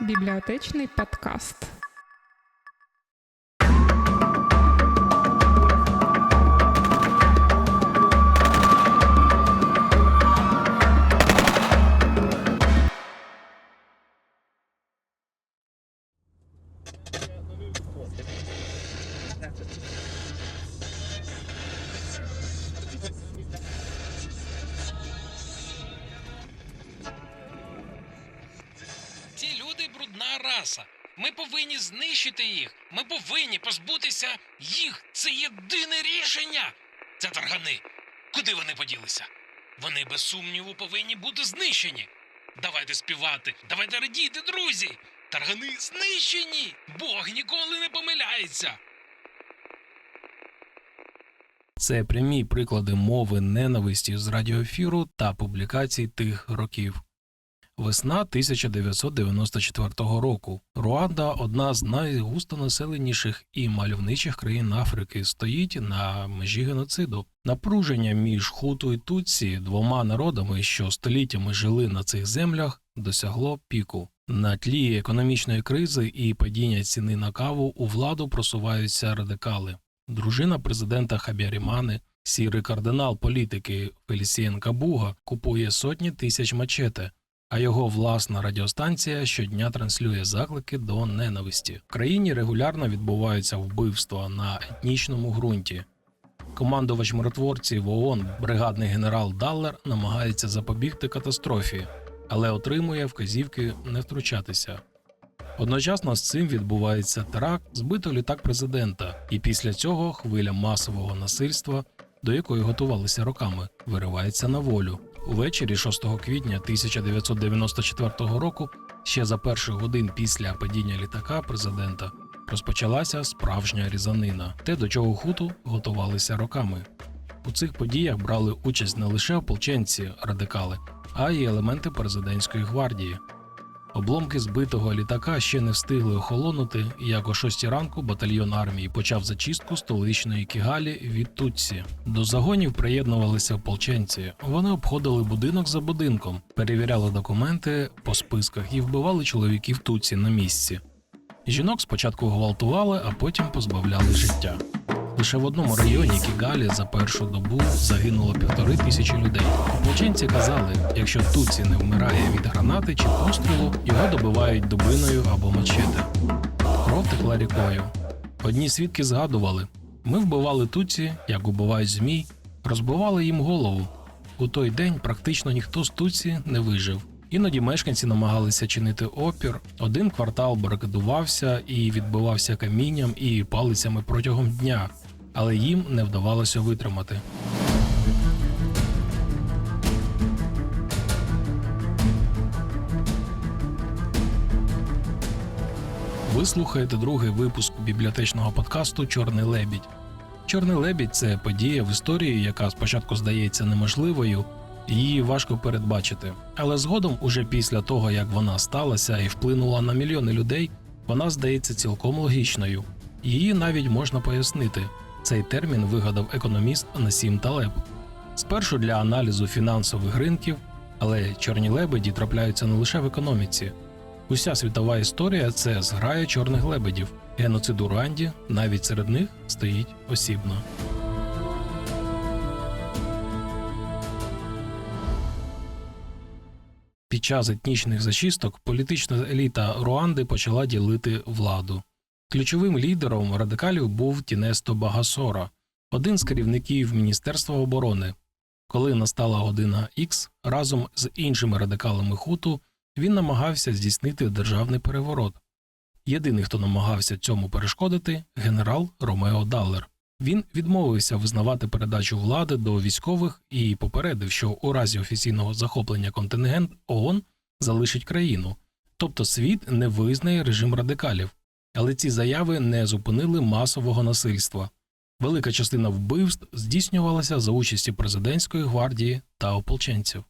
Бібліотечний подкаст. Їх. Ми повинні позбутися їх. Це єдине рішення. Це таргани. Куди вони поділися? Вони без сумніву повинні бути знищені. Давайте співати, давайте радіти, друзі. Таргани знищені. Бог ніколи не помиляється. Це прямі приклади мови ненависті з радіоефіру та публікацій тих років. Весна 1994 року. Руанда, одна з найгустонаселеніших і мальовничих країн Африки, стоїть на межі геноциду. Напруження між хуту і Тутсі, двома народами, що століттями жили на цих землях, досягло піку. На тлі економічної кризи і падіння ціни на каву у владу просуваються радикали. Дружина президента Хабярімани, сірий кардинал політики Фелісієн Кабуга, купує сотні тисяч мачете, а його власна радіостанція щодня транслює заклики до ненависті. В країні регулярно відбуваються вбивства на етнічному ґрунті. Командувач миротворців ООН, бригадний генерал Даллер, намагається запобігти катастрофі, але отримує вказівки не втручатися. Одночасно з цим відбувається теракт, збито літак президента, і після цього хвиля масового насильства, до якої готувалися роками, виривається на волю. Увечері 6 квітня 1994 року, ще за перших годин після падіння літака президента, розпочалася справжня різанина, те, до чого хуту готувалися роками. У цих подіях брали участь не лише ополченці радикали, а й елементи президентської гвардії. Обломки збитого літака ще не встигли охолонути, як о 6 ранку батальйон армії почав зачистку столичної Кігалі від Тутсі. До загонів приєднувалися ополченці. Вони обходили будинок за будинком, перевіряли документи по списках і вбивали чоловіків Тутсі на місці. Жінок спочатку гвалтували, а потім позбавляли життя. Лише в одному районі Кігалі за першу добу загинуло півтори тисячі людей. Ополченці казали, якщо Туці не вмирає від гранати чи пострілу, його добивають дубиною або мачете. Кров текла рікою. Одні свідки згадували: ми вбивали Туці, як убивають змій, розбивали їм голову. У той день практично ніхто з Туці не вижив. Іноді мешканці намагалися чинити опір. Один квартал барикадувався і відбивався камінням і палицями протягом дня, але їм не вдавалося витримати. Ви слухаєте другий випуск бібліотечного подкасту Чорний лебідь. Чорний лебідь це подія в історії, яка спочатку здається неможливою, її важко передбачити. Але згодом, уже після того як вона сталася і вплинула на мільйони людей, вона здається цілком логічною. Її навіть можна пояснити. Цей термін вигадав економіст Насім Талеб. Спершу для аналізу фінансових ринків, але чорні лебеді трапляються не лише в економіці. Уся світова історія це зграя чорних лебедів. Геноцид у Руанді навіть серед них стоїть осібно. Під час етнічних зачисток політична еліта Руанди почала ділити владу. Ключовим лідером радикалів був Тінесто Багасора, один з керівників Міністерства оборони. Коли настала година Х, разом з іншими радикалами Хуту він намагався здійснити державний переворот. Єдиний, хто намагався цьому перешкодити, генерал Ромео Даллер. Він відмовився визнавати передачу влади до військових і попередив, що у разі офіційного захоплення контингент ООН залишить країну, тобто світ не визнає режим радикалів. Але ці заяви не зупинили масового насильства. Велика частина вбивств здійснювалася за участі президентської гвардії та ополченців.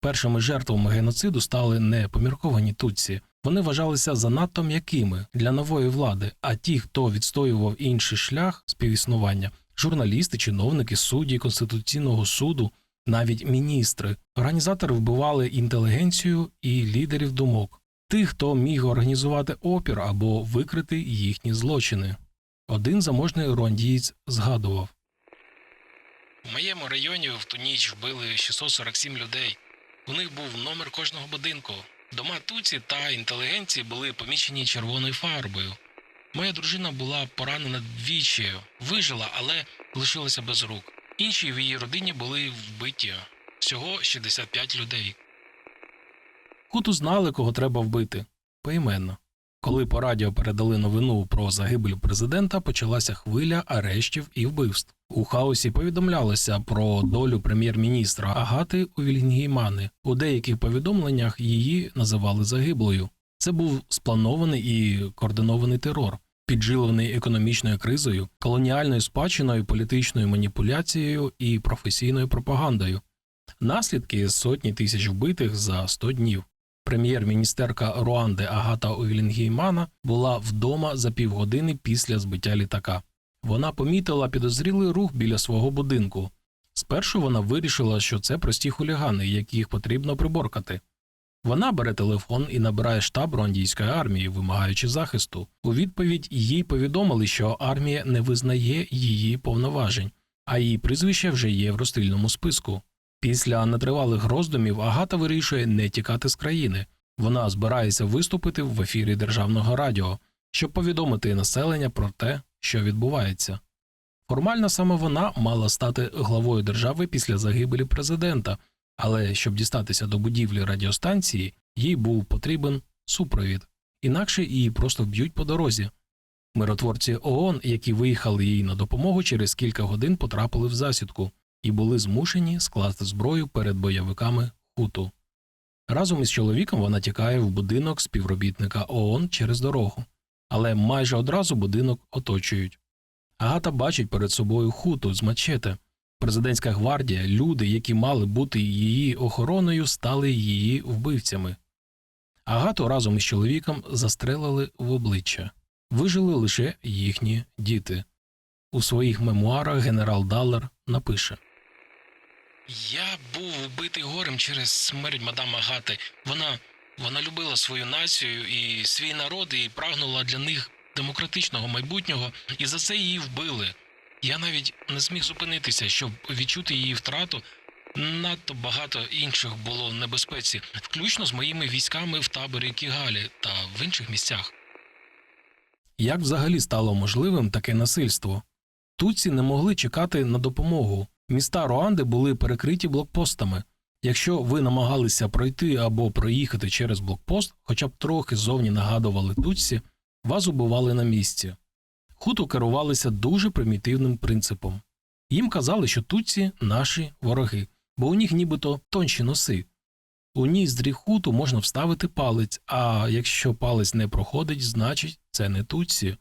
Першими жертвами геноциду стали не помірковані тутсі. Вони вважалися занадто м'якими для нової влади, а ті, хто відстоював інший шлях співіснування, журналісти, чиновники, судді Конституційного суду, навіть міністри, організатори вбивали інтелігенцію і лідерів думок. Тих, хто міг організувати опір або викрити їхні злочини. Один заможний руандієць згадував. У моєму районі в ту ніч вбили 647 людей. У них був номер кожного будинку. Дома Туці та інтелігенції були помічені червоною фарбою. Моя дружина була поранена двічі, вижила, але лишилася без рук. Інші в її родині були вбиті. Всього 65 людей. Хуту знали, кого треба вбити поіменно. Коли по радіо передали новину про загибель президента, почалася хвиля арештів і вбивств. У хаосі повідомлялося про долю прем'єр-міністра Агати Увільнгеймани. У деяких повідомленнях її називали загиблою. Це був спланований і координований терор, підживлений економічною кризою, колоніальною спадщиною, політичною маніпуляцією і професійною пропагандою. Наслідки сотні тисяч вбитих за 100 днів. Прем'єр-міністерка Руанди Агата Увілінгеймана була вдома за півгодини після збиття літака. Вона помітила підозрілий рух біля свого будинку. Спершу вона вирішила, що це прості хулігани, яких потрібно приборкати. Вона бере телефон і набирає штаб руандійської армії, вимагаючи захисту. У відповідь їй повідомили, що армія не визнає її повноважень, а її прізвище вже є в розстрільному списку. Після нетривалих роздумів Агата вирішує не тікати з країни. Вона збирається виступити в ефірі державного радіо, щоб повідомити населення про те, що відбувається. Формально саме вона мала стати главою держави після загибелі президента, але щоб дістатися до будівлі радіостанції, їй був потрібен супровід, інакше її просто вб'ють по дорозі. Миротворці ООН, які виїхали їй на допомогу, через кілька годин потрапили в засідку і були змушені скласти зброю перед бойовиками хуту. Разом із чоловіком вона тікає в будинок співробітника ООН через дорогу, але майже одразу будинок оточують. Агата бачить перед собою хуту з мачете. Президентська гвардія, люди, які мали бути її охороною, стали її вбивцями. Агату разом із чоловіком застрелили в обличчя. Вижили лише їхні діти. У своїх мемуарах генерал Даллер напише Я був вбитий горем через смерть мадам Агати. Вона, вона любила свою націю і свій народ і прагнула для них демократичного майбутнього, і за це її вбили. Я навіть не зміг зупинитися, щоб відчути її втрату. Надто багато інших було в небезпеці, включно з моїми військами в таборі Кігалі та в інших місцях. Як взагалі стало можливим таке насильство? Туці не могли чекати на допомогу. Міста Руанди були перекриті блокпостами. Якщо ви намагалися пройти або проїхати через блокпост, хоча б трохи зовні нагадували Туці, вас убивали на місці. Хуту керувалися дуже примітивним принципом. Їм казали, що Туці наші вороги, бо у них нібито тонші носи. У ніздрі хуту можна вставити палець, а якщо палець не проходить, значить це не Туці.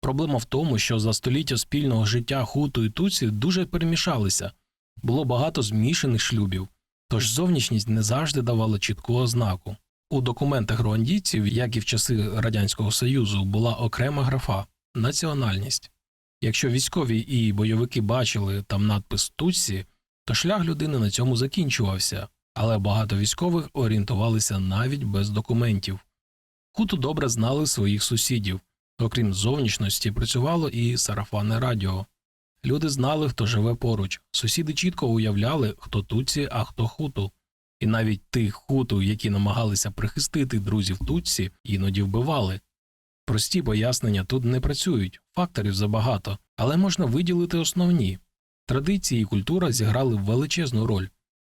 Проблема в тому, що за століття спільного життя хуту і туці дуже перемішалися, було багато змішаних шлюбів, тож зовнішність не завжди давала чітку ознаку. У документах руандійців, як і в часи Радянського Союзу, була окрема графа національність. Якщо військові і бойовики бачили там надпис Туці, то шлях людини на цьому закінчувався, але багато військових орієнтувалися навіть без документів. Хуту добре знали своїх сусідів. Окрім зовнішності, працювало і сарафанне радіо. Люди знали, хто живе поруч. Сусіди чітко уявляли, хто туці, а хто хуту. І навіть тих хуту, які намагалися прихистити друзів Тутсі, іноді вбивали. Прості пояснення тут не працюють, факторів забагато, але можна виділити основні. Традиції і культура зіграли величезну роль.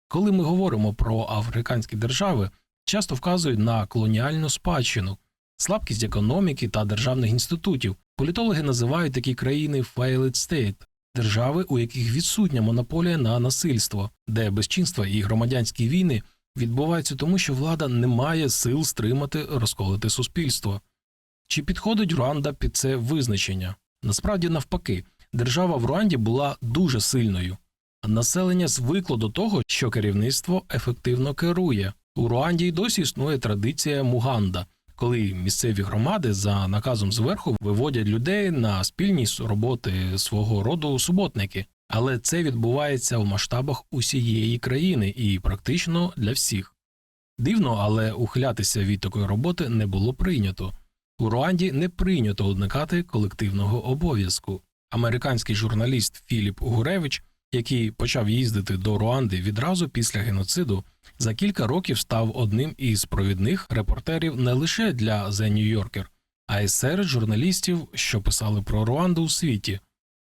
Коли ми говоримо про африканські держави, часто вказують на колоніальну спадщину, слабкість економіки та державних інститутів. Політологи називають такі країни failed state – держави, у яких відсутня монополія на насильство, де безчинства і громадянські війни відбуваються тому, що влада не має сил стримати розколити суспільство. Чи підходить Руанда під це визначення? Насправді, навпаки, держава в Руанді була дуже сильною. Населення звикло до того, що керівництво ефективно керує. У Руанді й досі існує традиція Муганда, коли місцеві громади за наказом зверху виводять людей на спільні роботи свого роду суботники. Але це відбувається в масштабах усієї країни і практично для всіх. Дивно, але ухилятися від такої роботи не було прийнято. У Руанді не прийнято уникати колективного обов'язку. Американський журналіст Філіп Гуревич, який почав їздити до Руанди відразу після геноциду, за кілька років став одним із провідних репортерів не лише для The New Yorker, а й серед журналістів, що писали про Руанду у світі.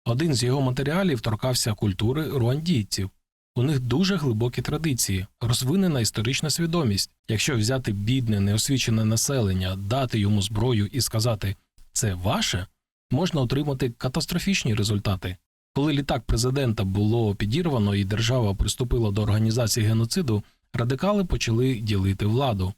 Один з його матеріалів торкався культури руандійців. У них дуже глибокі традиції, розвинена історична свідомість. Якщо взяти бідне, неосвічене населення, дати йому зброю і сказати це ваше, можна отримати катастрофічні результати. Коли літак президента було підірвано і держава приступила до організації геноциду, радикали почали ділити владу.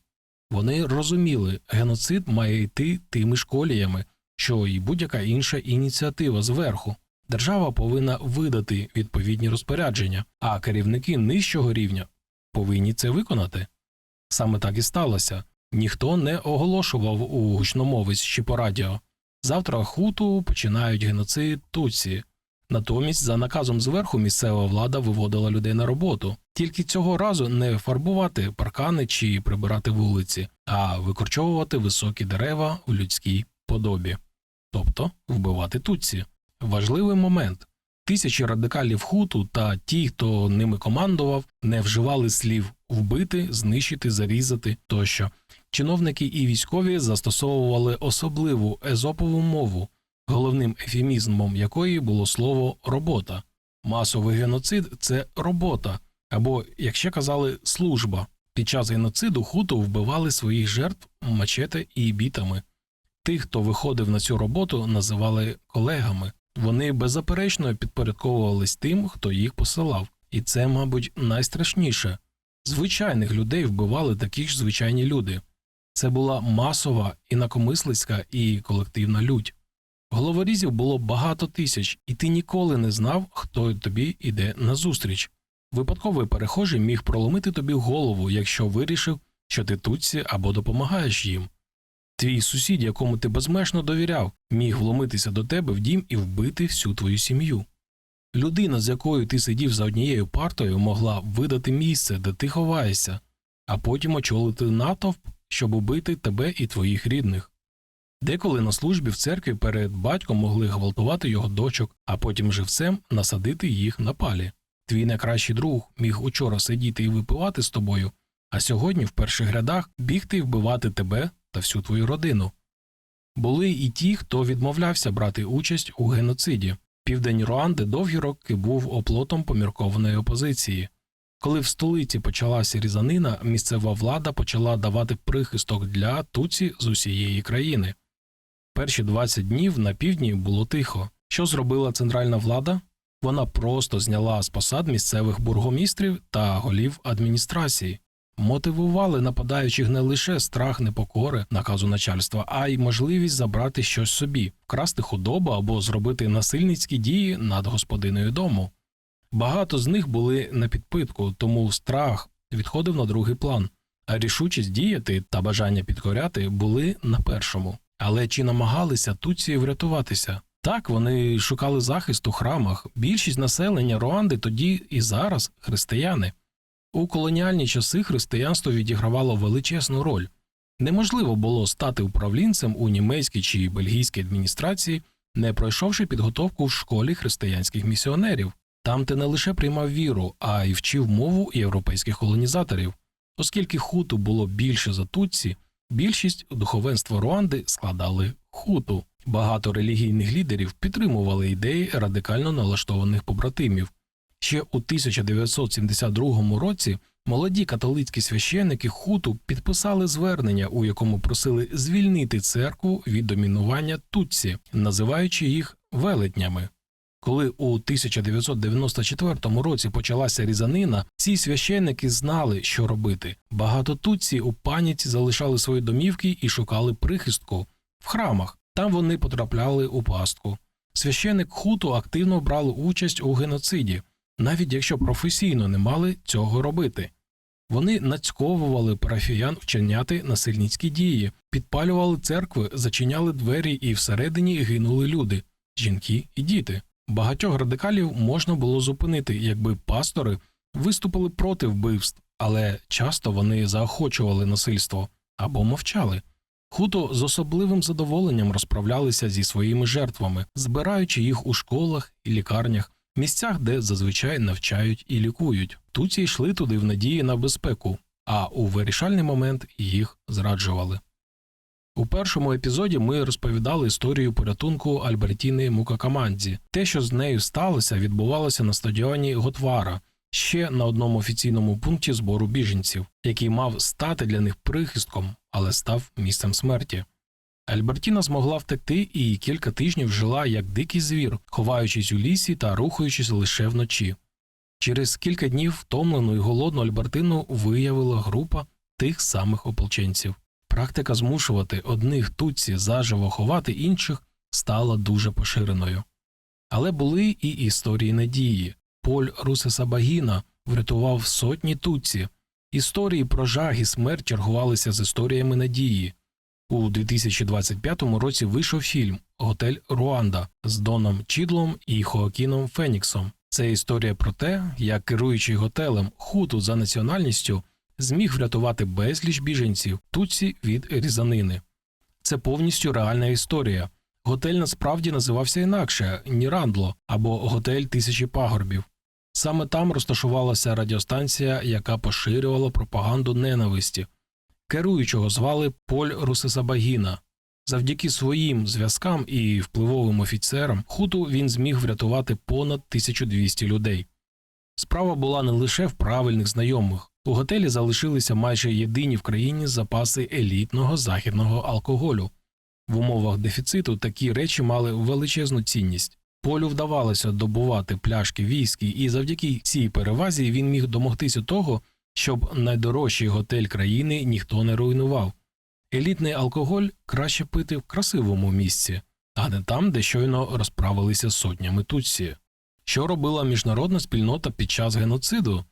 Вони розуміли, геноцид має йти тими ж коліями, що і будь-яка інша ініціатива зверху. Держава повинна видати відповідні розпорядження, а керівники нижчого рівня повинні це виконати. Саме так і сталося. Ніхто не оголошував у гучномовець чи по радіо. Завтра хуту починають геноцид Туці. Натомість, за наказом зверху, місцева влада виводила людей на роботу. Тільки цього разу не фарбувати паркани чи прибирати вулиці, а викорчовувати високі дерева у людській подобі, тобто вбивати Туці. Важливий момент. Тисячі радикалів хуту та ті, хто ними командував, не вживали слів вбити, знищити, зарізати тощо. Чиновники і військові застосовували особливу езопову мову, головним ефемізмом якої було слово робота. Масовий геноцид це робота, або, як ще казали, служба. Під час геноциду хуту вбивали своїх жертв мачете і бітами. Тих, хто виходив на цю роботу, називали колегами. Вони беззаперечно підпорядковувались тим, хто їх посилав, і це, мабуть, найстрашніше. Звичайних людей вбивали такі ж звичайні люди. Це була масова інакомислицька і колективна лють. Головорізів було багато тисяч, і ти ніколи не знав, хто тобі йде назустріч. Випадковий перехожий міг проломити тобі голову, якщо вирішив, що ти тутці або допомагаєш їм. Твій сусід, якому ти безмежно довіряв, міг вломитися до тебе в дім і вбити всю твою сім'ю. Людина, з якою ти сидів за однією партою, могла видати місце, де ти ховаєшся, а потім очолити натовп, щоб убити тебе і твоїх рідних. Деколи на службі в церкві перед батьком могли гвалтувати його дочок, а потім живцем насадити їх на палі. Твій найкращий друг міг учора сидіти і випивати з тобою, а сьогодні в перших рядах бігти і вбивати тебе та всю твою родину. Були і ті, хто відмовлявся брати участь у геноциді. Південь Руанди довгі роки був оплотом поміркованої опозиції. Коли в столиці почалася різанина, місцева влада почала давати прихисток для туці з усієї країни. Перші 20 днів на півдні було тихо. Що зробила центральна влада? Вона просто зняла з посад місцевих бургомістрів та голів адміністрації, мотивували нападаючих не лише страх непокори наказу начальства, а й можливість забрати щось собі, вкрасти худобу або зробити насильницькі дії над господиною дому. Багато з них були на підпитку, тому страх відходив на другий план, а рішучість діяти та бажання підкоряти були на першому. Але чи намагалися туці врятуватися? Так, вони шукали захист у храмах. Більшість населення Руанди тоді і зараз християни. У колоніальні часи християнство відігравало величезну роль. Неможливо було стати управлінцем у німецькій чи бельгійській адміністрації, не пройшовши підготовку в школі християнських місіонерів. Там ти не лише приймав віру, а й вчив мову європейських колонізаторів. Оскільки хуту було більше за тутці, більшість духовенства Руанди складали хуту. Багато релігійних лідерів підтримували ідеї радикально налаштованих побратимів. Ще у 1972 році молоді католицькі священники хуту підписали звернення, у якому просили звільнити церкву від домінування тутці, називаючи їх велетнями. Коли у 1994 році почалася різанина, ці священники знали, що робити. Багато тутці у паніці залишали свої домівки і шукали прихистку в храмах. Там вони потрапляли у пастку. Священик хуту активно брали участь у геноциді, навіть якщо професійно не мали цього робити. Вони нацьковували парафіян вчиняти насильницькі дії, підпалювали церкви, зачиняли двері і всередині гинули люди, жінки і діти. Багатьох радикалів можна було зупинити, якби пастори виступили проти вбивств, але часто вони заохочували насильство або мовчали. Хуто з особливим задоволенням розправлялися зі своїми жертвами, збираючи їх у школах і лікарнях, місцях, де зазвичай навчають і лікують. Туці йшли туди в надії на безпеку, а у вирішальний момент їх зраджували. У першому епізоді ми розповідали історію порятунку Альбертіни Мукакамандзі. Те, що з нею сталося, відбувалося на стадіоні Готвара, ще на одному офіційному пункті збору біженців, який мав стати для них прихистком, але став місцем смерті. Альбертіна змогла втекти і кілька тижнів жила як дикий звір, ховаючись у лісі та рухаючись лише вночі. Через кілька днів втомлену і голодну Альбертину виявила група тих самих ополченців. Практика змушувати одних тутці заживо ховати інших стала дуже поширеною. Але були і історії надії. Поль Русесабагіна врятував сотні тутці. Історії про жах і смерть чергувалися з історіями надії. У 2025 році вийшов фільм Готель Руанда з Доном Чідлом і Хоакіном Феніксом. Це історія про те, як керуючий готелем хуту за національністю зміг врятувати безліч біженців тутці від різанини. Це повністю реальна історія. Готель насправді називався інакше Нірандло або Готель тисячі пагорбів. Саме там розташувалася радіостанція, яка поширювала пропаганду ненависті. Керуючого звали Поль Русесабагіна. Завдяки своїм зв'язкам і впливовим офіцерам хуту він зміг врятувати понад 1200 людей. Справа була не лише в правильних знайомих. У готелі залишилися майже єдині в країні запаси елітного західного алкоголю. В умовах дефіциту такі речі мали величезну цінність. Полю вдавалося добувати пляшки віскі, і завдяки цій перевазі він міг домогтися того, щоб найдорожчий готель країни ніхто не руйнував. Елітний алкоголь краще пити в красивому місці, а не там, де щойно розправилися сотнями тутсі. Що робила міжнародна спільнота під час геноциду?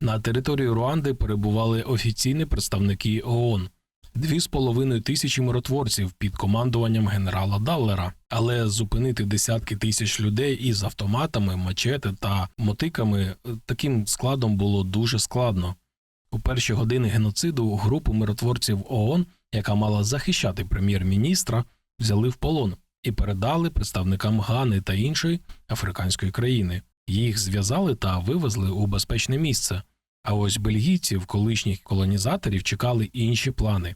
На території Руанди перебували офіційні представники ООН, дві з половиною тисячі миротворців під командуванням генерала Даллера, але зупинити десятки тисяч людей із автоматами, мачети та мотиками е, таким складом було дуже складно. У перші години геноциду групу миротворців ООН, яка мала захищати прем'єр-міністра, взяли в полон і передали представникам Гани та іншої африканської країни. Їх зв'язали та вивезли у безпечне місце. А ось бельгійців, колишніх колонізаторів, чекали інші плани.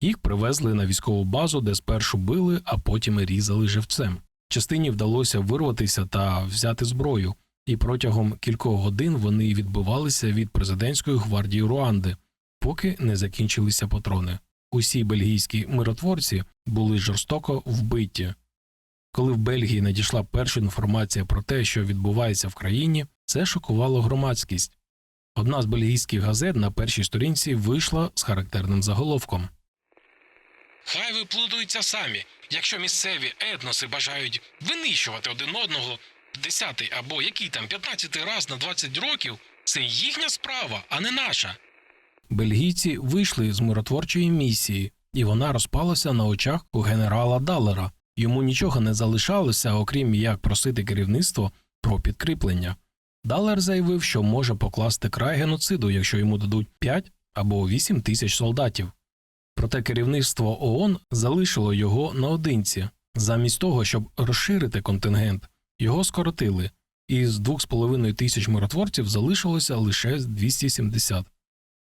Їх привезли на військову базу, де спершу били, а потім різали живцем. Частині вдалося вирватися та взяти зброю, і протягом кількох годин вони відбивалися від президентської гвардії Руанди, поки не закінчилися патрони. Усі бельгійські миротворці були жорстоко вбиті. Коли в Бельгії надійшла перша інформація про те, що відбувається в країні, це шокувало громадськість. Одна з бельгійських газет на першій сторінці вийшла з характерним заголовком. Хай виплутуються самі, якщо місцеві етноси бажають винищувати один одного десятий або який там 15 раз на 20 років, це їхня справа, а не наша. Бельгійці вийшли з миротворчої місії, і вона розпалася на очах у генерала Даллера. Йому нічого не залишалося, окрім як просити керівництво про підкріплення. Даллер заявив, що може покласти край геноциду, якщо йому дадуть 5 або 8 тисяч солдатів. Проте керівництво ООН залишило його наодинці. Замість того, щоб розширити контингент, його скоротили, і з 2,5 тисяч миротворців залишилося лише 270.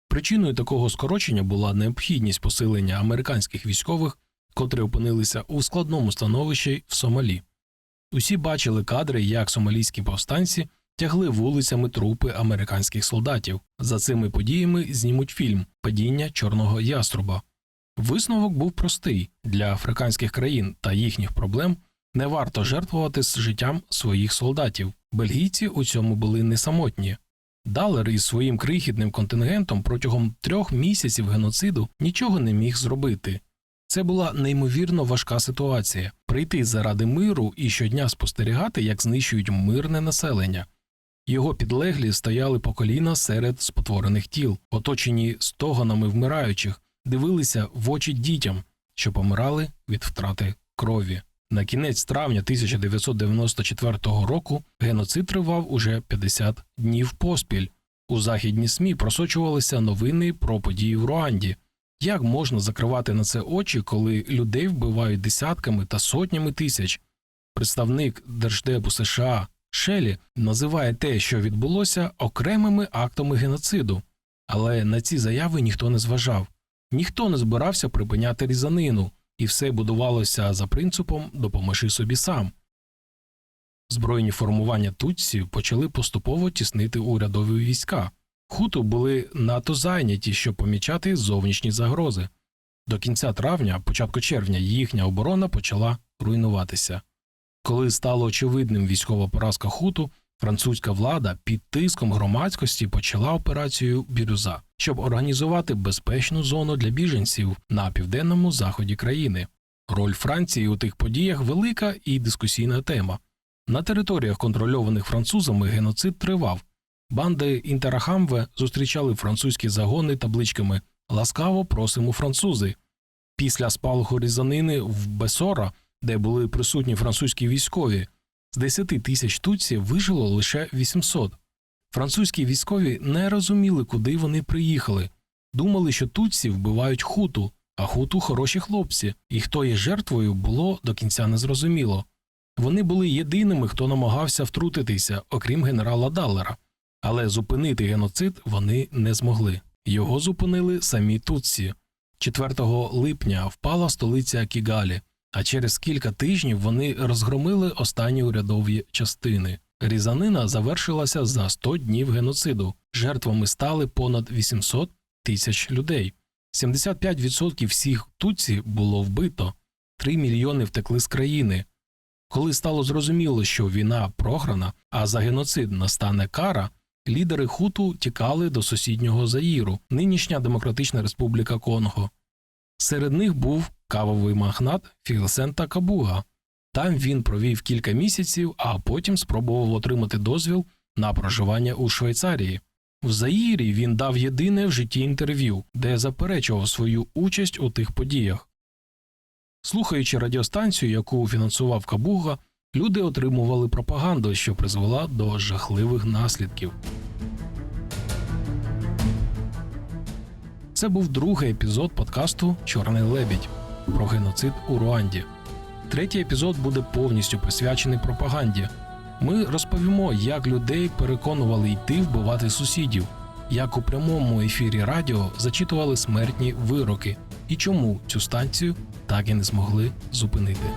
Причиною такого скорочення була необхідність посилення американських військових, котрі опинилися у складному становищі в Сомалі. Усі бачили кадри, як сомалійські повстанці тягли вулицями трупи американських солдатів. За цими подіями знімуть фільм Падіння Чорного яструба. Висновок був простий для африканських країн та їхніх проблем не варто жертвувати з життям своїх солдатів. Бельгійці у цьому були не самотні. Далер із своїм крихітним контингентом протягом трьох місяців геноциду нічого не міг зробити. Це була неймовірно важка ситуація прийти заради миру і щодня спостерігати, як знищують мирне населення. Його підлеглі стояли по коліна серед спотворених тіл, оточені стогонами вмираючих, дивилися в очі дітям, що помирали від втрати крові. На кінець травня 1994 року геноцид тривав уже 50 днів поспіль. У західні СМІ просочувалися новини про події в Руанді. Як можна закривати на це очі, коли людей вбивають десятками та сотнями тисяч? Представник Держдепу США Шелі називає те, що відбулося, окремими актами геноциду. Але на ці заяви ніхто не зважав. Ніхто не збирався припиняти різанину, і все будувалося за принципом допоможи собі сам. Збройні формування Тутсі почали поступово тіснити урядові війська. Хуту були надто зайняті, щоб помічати зовнішні загрози. До кінця травня, початку червня, їхня оборона почала руйнуватися. Коли стало очевидним військова поразка Хуту, французька влада під тиском громадськості почала операцію Бірюза, щоб організувати безпечну зону для біженців на південному заході країни. Роль Франції у тих подіях велика і дискусійна тема. На територіях, контрольованих французами, геноцид тривав. Банди Інтерахамве зустрічали французькі загони табличками Ласкаво просимо французи. Після спалаху різанини в Бесора, де були присутні французькі військові, з 10 тисяч тутсів вижило лише 800. Французькі військові не розуміли, куди вони приїхали. Думали, що тутсі вбивають хуту, а хуту хороші хлопці, і хто є жертвою, було до кінця незрозуміло. Вони були єдиними, хто намагався втрутитися, окрім генерала Даллера. Але зупинити геноцид вони не змогли. Його зупинили самі Тутсі. 4 липня впала столиця Кігалі, а через кілька тижнів вони розгромили останні урядові частини. Різанина завершилася за 100 днів геноциду. Жертвами стали понад 800 тисяч людей. 75% всіх Тутсі було вбито, 3 мільйони втекли з країни. Коли стало зрозуміло, що війна програна, а за геноцид настане кара, лідери хуту тікали до сусіднього Заїру, нинішня Демократична Республіка Конго. Серед них був кавовий магнат Філсента Кабуга. Там він провів кілька місяців, а потім спробував отримати дозвіл на проживання у Швейцарії. В Заїрі він дав єдине в житті інтерв'ю, де заперечував свою участь у тих подіях. Слухаючи радіостанцію, яку фінансував Кабуга, люди отримували пропаганду, що призвела до жахливих наслідків. Це був другий епізод подкасту Чорний лебідь про геноцид у Руанді. Третій епізод буде повністю присвячений пропаганді. Ми розповімо, як людей переконували йти вбивати сусідів, як у прямому ефірі радіо зачитували смертні вироки і чому цю станцію так і не змогли зупинити.